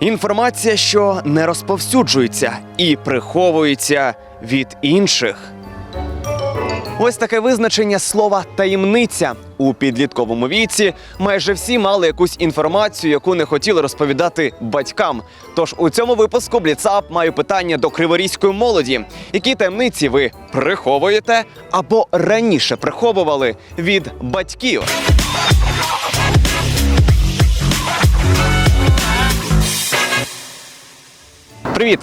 Інформація, що не розповсюджується і приховується від інших. Ось таке визначення слова таємниця у підлітковому віці. Майже всі мали якусь інформацію, яку не хотіли розповідати батькам. Тож у цьому випуску Бліцап маю питання до криворізької молоді: які таємниці ви приховуєте або раніше приховували від батьків? Привіт!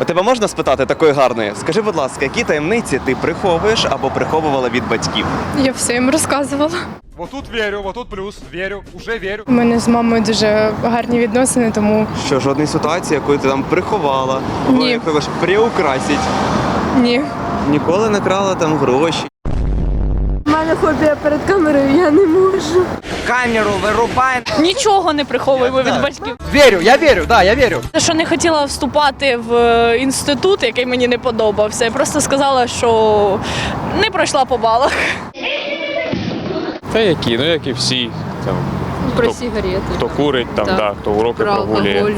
У тебе можна спитати такої гарної? Скажи, будь ласка, які таємниці ти приховуєш або приховувала від батьків? Я все їм розказувала. Вот тут верю, вот тут плюс. Верю, уже верю. У мене з мамою дуже гарні відносини, тому Що жодної ситуації, яку ти там приховала, або Ні. як ти кажеш, приукрасить. ні. Ніколи не крала там гроші. У мене фобія перед камерою, я не можу. Камеру вирубай! Нічого не приховуємо від батьків. Верю, я верю, да, я верю. Те, що не хотіла вступати в е, інститут, який мені не подобався. Я просто сказала, що не пройшла по балах. Та які, ну як і всі. Там, Про Хто- сигарети. хто курить, там, Так. да, хто уроки Про прогулює. алкоголь.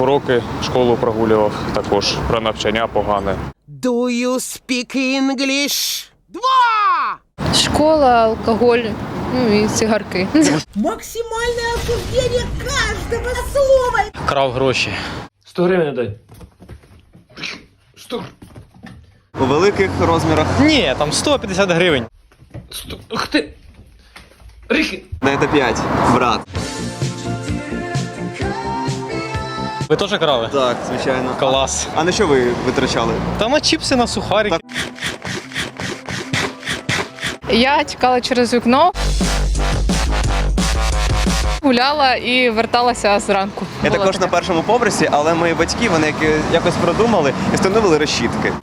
Уроки, школу прогулював також про навчання погане. Do you speak English? Школа, алкоголь, ну і цигарки. Максимальное осуждение каждого слова. Крав гроші. 100 гривень дай. У великих розмірах Ні, там 150 гривень. Ух ти! Ріхи! дайте 5, брат. Ви теж крали? Так, звичайно. Клас. А на що ви витрачали? Та на чіпси, на сухарики. Я тікала через вікно, гуляла і верталася зранку. Я Було також на таке. першому поверсі, але мої батьки вони яки- якось продумали і встановили решітки.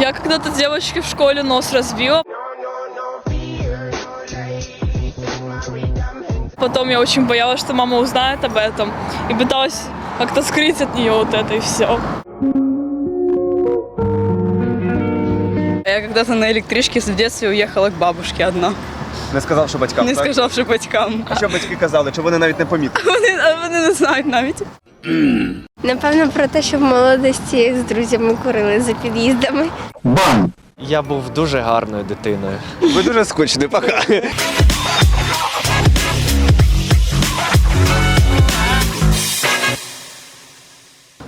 Я когда-то девочке в школе нос разбила. Потом я очень боялась, что мама узнает об этом. И пыталась как-то скрыть от нее вот это и все. Я когда-то на электричке в детстве уехала к бабушке одна, Не сказав, що батькам. не так? сказавши батькам. А що батьки казали? Чи вони навіть не помітили? Вони, вони не знають навіть. Напевно, про те, що в молодості з друзями курили за під'їздами. Я був дуже гарною дитиною. Ви дуже скучні, пока.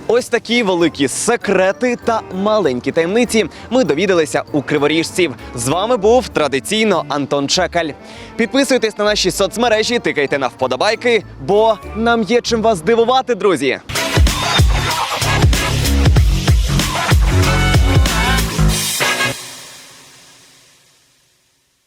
Ось такі великі секрети та маленькі таємниці ми довідалися у криворіжців. З вами був традиційно Антон Чекаль. Підписуйтесь на наші соцмережі, тикайте на вподобайки, бо нам є чим вас здивувати, друзі.